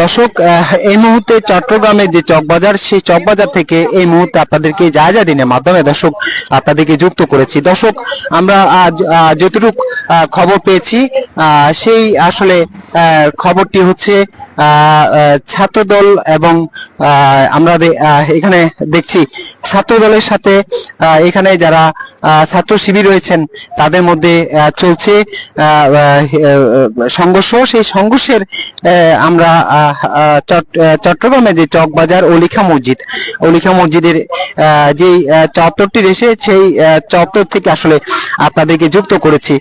দর্শক এই মুহূর্তে চট্টগ্রামের যে চকবাজার, সেই চকবাজার থেকে এই মুহূর্তে আপনাদেরকে যা যা দিনের মাধ্যমে দর্শক আপনাদেরকে যুক্ত করেছি। দর্শক, আমরা যতটুক খবর পেয়েছি সেই আসলে খবরটি হচ্ছে ছাত্রদল এবং আমরা এখানে দেখছি ছাত্র দলের সাথে এখানে যারা ছাত্র শিবির রয়েছেন তাদের মধ্যে চলছে সংঘর্ষ। সেই সংঘর্ষের আমরা চট্টগ্রামে যে চকবাজার অলিখা মসজিদ অলিখা মসজিদের আহ, যে আহ, চত্বরটি রয়েছে সেই চত্বর থেকে আসলে আপনাদেরকে যুক্ত করেছি।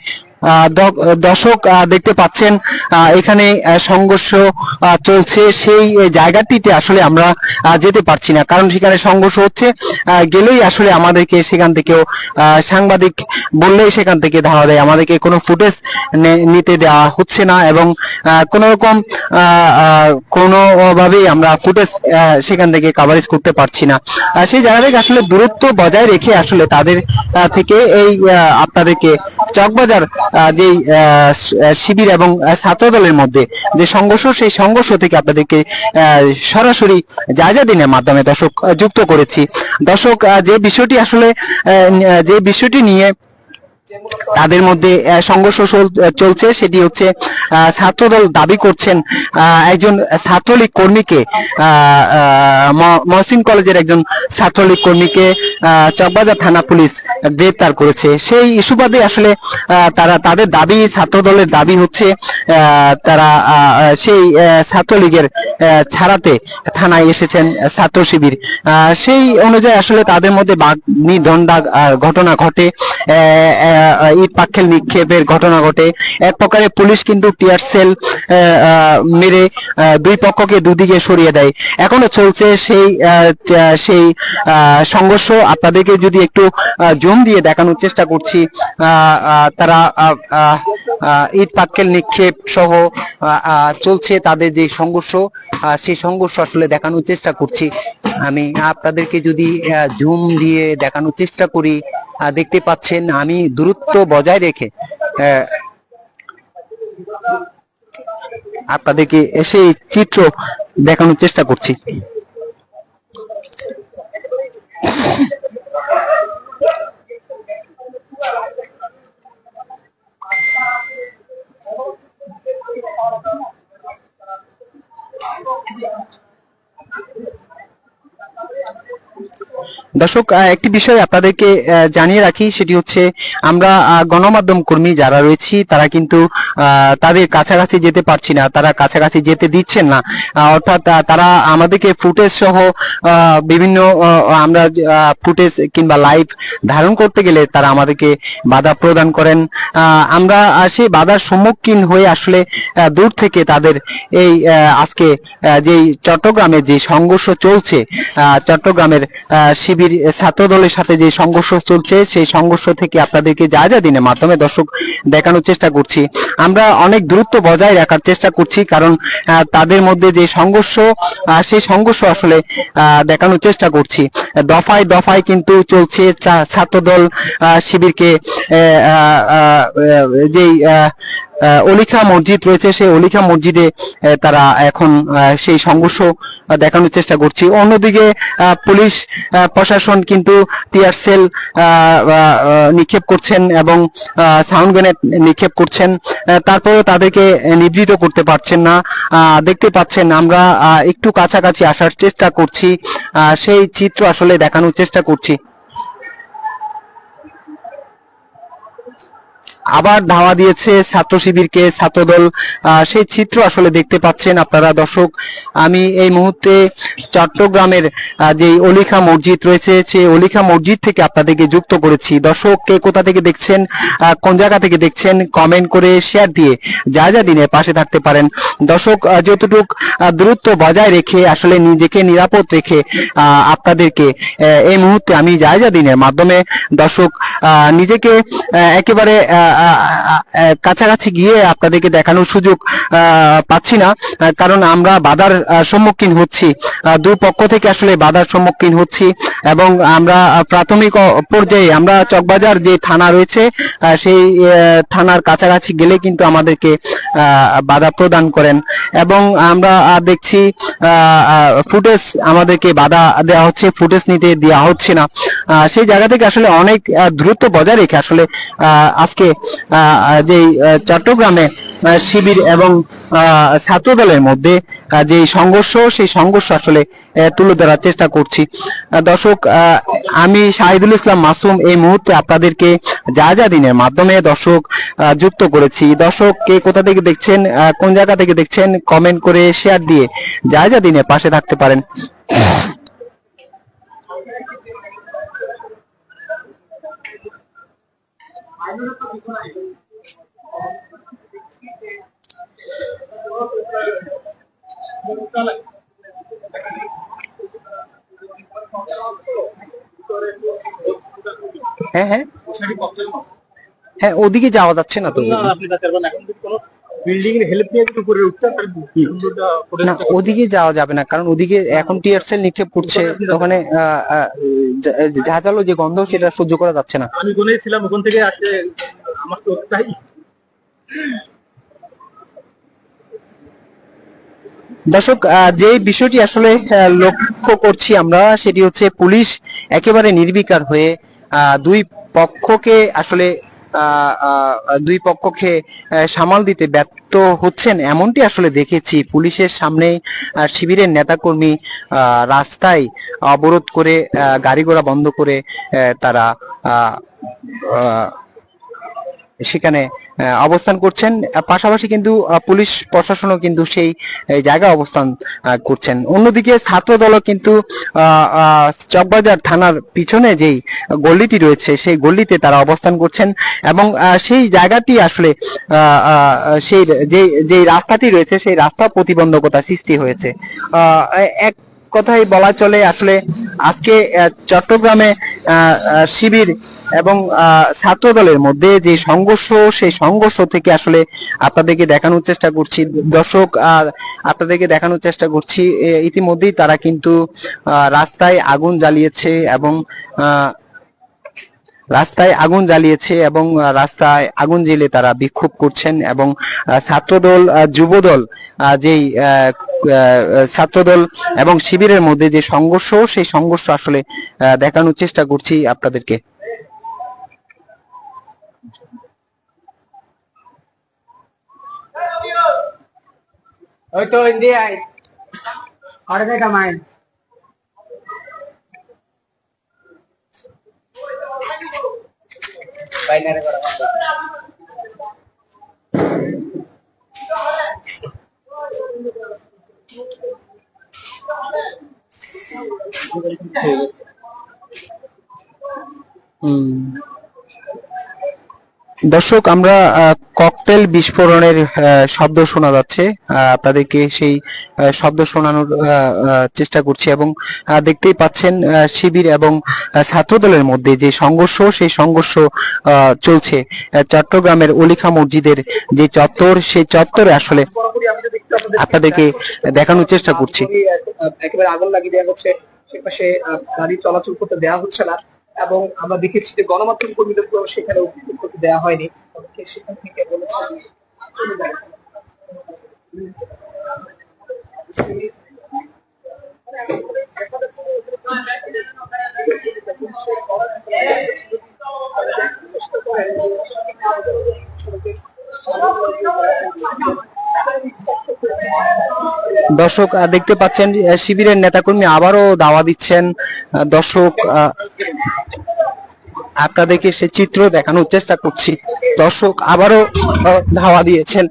দর্শক দেখতে পাচ্ছেন এখানে সংঘর্ষ চলছে। সেই জায়গাটিতে আসলে আমরা যেতে পারছি না। কারণ সেখানে সংঘর্ষ হচ্ছে। গেলেই আসলে আমাদেরকে সেখান থেকেও সাংবাদিক বললেই সেখান থেকে ধাওয়া দেয়। আমাদেরকে কোনো ফুটেজ নিতে দেওয়া হচ্ছে না এবং কোন রকম কোনোভাবেই আমরা ফুটেজ সেখান থেকে কাভারেজ করতে পারছি না। সেই জায়গা থেকে আসলে দূরত্ব বজায় রেখে আসলে তাদের থেকে এই আপনাদেরকে চকবাজার আহ, শিবির এবং ছাত্র দলের মধ্যে যে সংঘর্ষ সেই সংঘর্ষ থেকে আপনাদেরকে সরাসরি যা যা দিনের মাধ্যমে দর্শক যুক্ত করেছি। দর্শক যে বিষয়টি আসলে যে বিষয়টি নিয়ে তাদের মধ্যে সংঘর্ষ চলছে। সেটি হচ্ছে ছাত্রদল দাবি করছেন একজন ছাত্রলীগ কর্মীকে মহসিন কলেজের একজন ছাত্রলীগ কর্মীকে চকবাজার থানা পুলিশ গ্রেপ্তার করেছে। সেই ইস্যুবাদে আসলে তারা, তাদের দাবি, ছাত্রদলের দাবি হচ্ছে তারা সেই ছাত্রলীগের ছাড়াতে থানায় এসেছেন ছাত্র শিবির। সেই অনুযায়ী আসলে তাদের মধ্যে বাগ্নি দণ্ডা ঘটনা ঘটে। ইট পাটকেল নিক্ষেপের ঘটনা ঘটে। এক প্রকারে পুলিশ কিন্তু টিয়ার সেল মেরে দুই পক্ষকে দুদিকে সরিয়ে দেয়। এখনও চলছে সেই সেই সংঘর্ষ। আপনাদেরকে যদি একটু জুম দিয়ে দেখানোর চেষ্টা করছি তারা ইট পাটকেল নিক্ষেপ সহ চলছে তাদের যে সংঘর্ষ সেই সংঘর্ষ আসলে দেখানোর চেষ্টা করছি। আমি আপনাদেরকে যদি জুম দিয়ে দেখানোর চেষ্টা করি দেখতে পাচ্ছেন, আমি দূরত্ব বজায় রেখে আপনাদেরকে সেই চিত্র দেখানোর চেষ্টা করছি। দর্শক একটি বিষয় আপনাদেরকে জানিয়ে রাখি সেটি হচ্ছে আমরা গণমাধ্যম কর্মী যারা রয়েছি তারা কিন্তু তাদের কাছাকাছি যেতে পারছি না তারা কাছাকাছি যেতে দিচ্ছেন না। অর্থাৎ তারা আমাদেরকে ফুটেজ সহ বিভিন্ন আমরা ফুটেজ কিংবা লাইভ ধারণ করতে গেলে তারা আমাদেরকে বাধা প্রদান করেন। আমরা সেই বাধার সম্মুখীন হয়ে আসলে দূর থেকে তাদের এই আজকে যেই চট্টগ্রামে যে সংঘর্ষ চলছে চট্টগ্রামের আহ, শিবির ছাত্র দলের সাথে যে সংঘর্ষ চলছে, সেই সংঘর্ষ থেকে আপনাদেরকে যা যা দিনের মাধ্যমে দর্শক দেখানোর চেষ্টা করছি। আমরা অনেক দূরত্ব বজায় রাখার চেষ্টা করছি, কারণ তাদের মধ্যে যে সংঘর্ষ সেই সংঘর্ষ আসলে দেখানোর চেষ্টা করছি। দফায় দফায় কিন্তু চলছে ছাত্রদল শিবিরকে যেই অলিখা মসজিদ রয়েছে, সেই অলিখা মসজিদে তারা এখন সেই সংঘর্ষ দেখানোর চেষ্টা করছি। অন্যদিকে পুলিশ প্রশাসন কিন্তু টিয়ার সেল নিক্ষেপ করছেন এবং সাউন্ড গ্রেনেড নিক্ষেপ করছেন। তারপরেও তাদেরকে নিবৃত করতে পারছেন না। দেখতে পাচ্ছেন আমরা একটু কাছাকাছি আসার চেষ্টা করছি। সেই চিত্র আসলে দেখানোর চেষ্টা করছি। আবার ধাওয়া দিয়েছে ছাত্র শিবিরকে, ছাত্রদল। সেই চিত্র আসলে দেখতে পাচ্ছেন আপনারা দর্শক। আমি এই মুহূর্তে চট্টগ্রামের যে অলিখা মসজিদ রয়েছে, সেই অলিখা মসজিদ থেকে আপনাদেরকে যুক্ত করেছি। দর্শক, কে কোথা থেকে দেখছেন কোন জায়গা থেকে দেখছেন কমেন্ট করে শেয়ার দিয়ে যা যা দিনে পাশে থাকতে পারেন। দর্শক যতটুক দূরত্ব বজায় রেখে, আসলে নিজেকে নিরাপদ রেখে আপনাদেরকে এই মুহূর্তে আমি যা যা দিনের মাধ্যমে, দর্শক নিজেকে একেবারে কাছাকাছি গিয়ে আপনাদেরকে দেখানোর সুযোগ পাচ্ছি না কারণ আমরা বাধার সম্মুখীন হচ্ছি। আহ, দুই পক্ষ থেকে আসলে বাধার সম্মুখীন হচ্ছি এবং আমরা প্রাথমিক পর্যায়ে আমরা চকবাজার যে থানা রয়েছে সেই থানার কাছাকাছি গেলে কিন্তু আমাদেরকে বাধা প্রদান করেন এবং আমরা দেখছি ফুটেজ আমাদেরকে বাধা দেওয়া হচ্ছে ফুটেজ নিতে দেওয়া হচ্ছে না। সেই জায়গা থেকে আসলে অনেক আহ, দূরত্ব বজায় রেখে আসলে আজকে যে চট্টগ্রামে শিবির এবং আহ, ছাত্রদলের মধ্যে যে সংঘর্ষ সেই সংঘর্ষ আসলে তুলে ধরার চেষ্টা করছি। দর্শক আমি শাহিদুল ইসলাম মাসুম এই মুহূর্তে আপনাদেরকে যা যা দিনের মাধ্যমে দর্শক যুক্ত করেছি। দর্শক কে কোথা থেকে দেখছেন কোন জায়গা থেকে দেখছেন কমেন্ট করে শেয়ার দিয়ে যা যা দিনে পাশে থাকতে পারেন। হ্যাঁ হ্যাঁ। হ্যাঁ ওদিকে যাওয়া যাচ্ছে না তো। আপনি এখন বিল্ডিং এর হেল্প নিয়ে উপরে উঠতে না ওদিকে যাওয়া যাবে না কারণ ওদিকে এখন টিয়ার সেল নিক্ষেপ করছে ওখানে ঝাঁঝালো যে গন্ধ সেটা সহ্য করা যাচ্ছে না। আমি কোনেই ছিলাম ওখান থেকে আসে আমার তো তাই। দর্শক যে বিষয়টি আসলে লক্ষ্য করছি আমরা সেটি হচ্ছে পুলিশ একেবারে নির্বিকার হয়ে আহ, দুই পক্ষকে আসলে দুই পক্ষকে সামাল দিতে ব্যর্থ হচ্ছেন এমনটি আসলে দেখেছি। পুলিশের সামনে শিবিরের নেতাকর্মী রাস্তায় অবরোধ করে গাড়ি ঘোড়া বন্ধ করে তারা সেখানে অবস্থান করছেন। পাশাপাশি কিন্তু পুলিশ প্রশাসনও কিন্তু সেই জায়গায় অবস্থান করছেন। অন্যদিকে ছাত্র দলও কিন্তু চকবাজার থানার পিছনে যেই গল্লিটি রয়েছে, সেই গল্লিতে তারা অবস্থান করছেন এবং সেই জায়গাটি আসলে সেই যে, যেই রাস্তাটি রয়েছে, সেই রাস্তা প্রতিবন্ধকতা সৃষ্টি হয়েছে। এক কথাই বলা চলে। আসলে আজকে চট্টগ্রামে শিবির এবং ছাত্র দলের মধ্যে যে সংঘর্ষ, সেই সংঘর্ষ থেকে আসলে আপনাদেরকে দেখানোর চেষ্টা করছি। দর্শক আপনাদেরকে দেখানোর চেষ্টা করছি। ইতিমধ্যেই তারা কিন্তু রাস্তায় আগুন জ্বালিয়েছে এবং রাস্তায় আগুন জ্বালিয়েছে এবং রাস্তায় আগুন জ্বেলে তারা বিক্ষোভ করছেন এবং ছাত্রদল যুবদল যেই ছাত্রদল এবং শিবিরের মধ্যে যে সংঘর্ষ, সেই সংঘর্ষ আসলে দেখানোর চেষ্টা করছি আপনাদেরকে। ওই তো ইন্ডিয়ায় আরে দেখা binary correspondence hmm. দর্শক আমরা ককটেল বিস্ফোরণের শব্দ শোনা যাচ্ছে। আপনাদেরকে সেই শব্দ শোনানোর চেষ্টা করছি এবং দেখতেই পাচ্ছেন শিবির এবং ছাত্রদলের মধ্যে যে সংঘর্ষ সেই সংঘর্ষ চলছে। চট্টগ্রামের অলিখা মসজিদের যে চত্বর সেই চত্বরে আসলে আপনাদেরকে দেখানোর চেষ্টা করছি। একেবারে আগুন লাগিয়ে দেওয়া হচ্ছে। সেপাশে আহ, গাড়ি চলাচল করতে দেওয়া হচ্ছে না। এবং আমরা দেখেছি যে গণমাধ্যম কর্মীদেরকেও সেখানে করতে দেওয়া হয়নি সেখান থেকে বলেছে চলে যাও। দর্শক দেখতে পাচ্ছেন শিবিরের নেতাকর্মী আবারও দাওয়া দিচ্ছেন দর্শক আপনাদেরকে সে চিত্র দেখানোর চেষ্টা করছি। দর্শক আবারও ধাওয়া দিয়েছেন।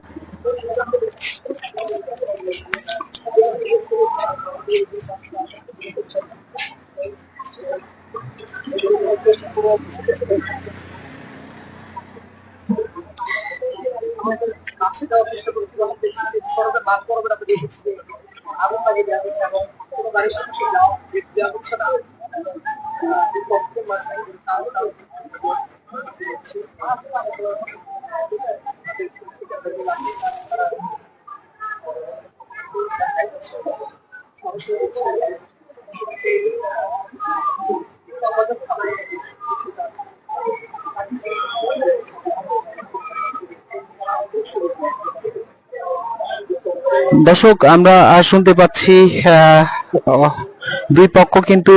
আমাদের দর্শক আমরা শুনতে পাচ্ছি দুই পক্ষ কিন্তু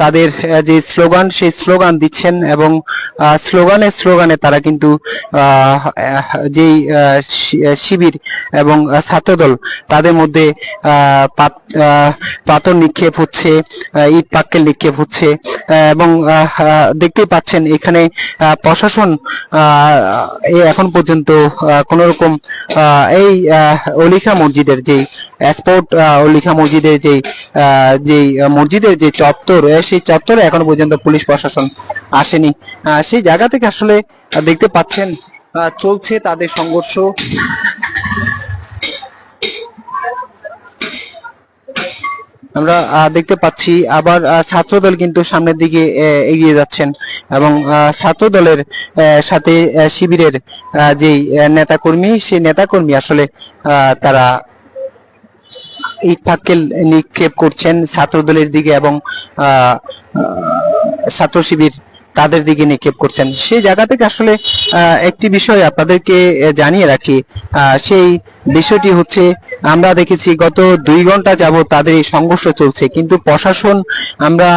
তাদের যে স্লোগান, সেই স্লোগান দিচ্ছেন এবং স্লোগানে স্লোগানে তারা কিন্তু যেই শিবির এবং ছাত্রদল তাদের মধ্যে পাথর নিক্ষেপ হচ্ছে ইট পাক্কেল নিক্ষেপ হচ্ছে এবং দেখতেই পাচ্ছেন এখানে প্রশাসন এখন পর্যন্ত কোন রকম এই অলিখা মসজিদের যে স্পোর্ট অলিখা মসজিদের যে যে মসজিদের যে চত্বর সেই চত্বরে এখনও পর্যন্ত পুলিশ প্রশাসন আসেনি। সেই জায়গা থেকে আসলে দেখতে পাচ্ছেন চলছে তাদের সংঘর্ষ। আমরা দেখতে পাচ্ছি আবার আহ, ছাত্রদল কিন্তু সামনের দিকে এগিয়ে যাচ্ছেন এবং আহ, ছাত্রদলের আহ, সাথে শিবিরের আহ, নেতাকর্মী সেই নেতাকর্মী আসলে তারা ইট পাক্কেল নিক্ষেপ করছেন ছাত্রদলের দিকে এবং ছাত্র শিবির তাদের দিকে নিক্ষেপ করছেন। সেই জায়গা থেকে আসলে একটি বিষয় আপনাদেরকে জানিয়ে রাখি। সেই বিষয়টি হচ্ছে আমরা দেখেছি গত দুই ঘণ্টা যাবত তাদের এই সংঘর্ষ চলছে কিন্তু প্রশাসন আমরা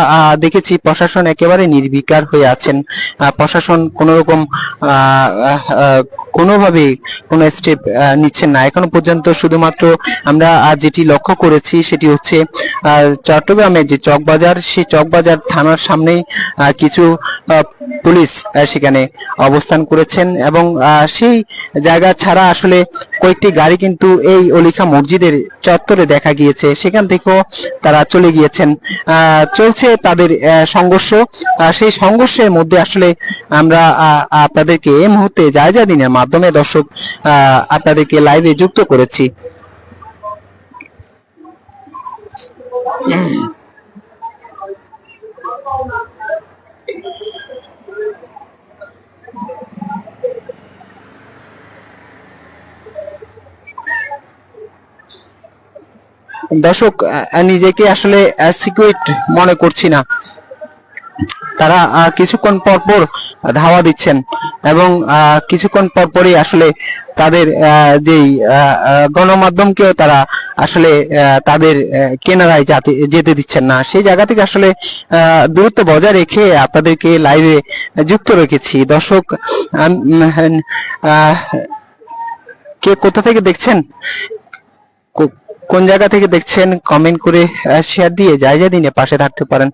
দেখেছি প্রশাসন একেবারে নির্বিকার হয়ে আছেন। প্রশাসন কোন রকম কোনোভাবে কোনো স্টেপ নিচ্ছেন না। এখনও পর্যন্ত শুধুমাত্র আমরা যেটি লক্ষ্য করেছি সেটি হচ্ছে আহ, চট্টগ্রামের যে চকবাজার সেই চকবাজার থানার সামনেই কিছু পুলিশ সেখানে অবস্থান করেছেন এবং সেই জায়গা ছাড়া আসলে কয়েকটি গাড়ি কিন্তু এই অলিখা মসজিদের চত্বরে দেখা গিয়েছে। সেখান থেকেও তারা চলে গিয়েছেন। চলছে তাদের সংঘর্ষ। সেই সংঘর্ষের মধ্যে আসলে আমরা আপনাদেরকে এই মুহূর্তে জায়জা দিনের মাধ্যমে দর্শক আপনাদেরকে লাইভে যুক্ত করেছি। আহ, দর্শক নিজেকে আসলে সিকিউরিট মনে করছি না। তারা কিছুক্ষণ পর পর ধাওয়া দিচ্ছেন এবং কিছুক্ষণ পর পরই আসলে তাদের যেই গণমাধ্যমকেও তারা আসলে তাদের কেনারায় যাতে দিচ্ছেন না। সেই জায়গা থেকে আসলে দূরত্ব বজায় রেখে আপনাদেরকে লাইভে যুক্ত রেখেছি। দর্শক কে কোথা থেকে দেখছেন? কোন জায়গা থেকে দেখছেন কমেন্ট করে শেয়ার দিয়ে জায়গা দিনে পাশে থাকতে পারেন।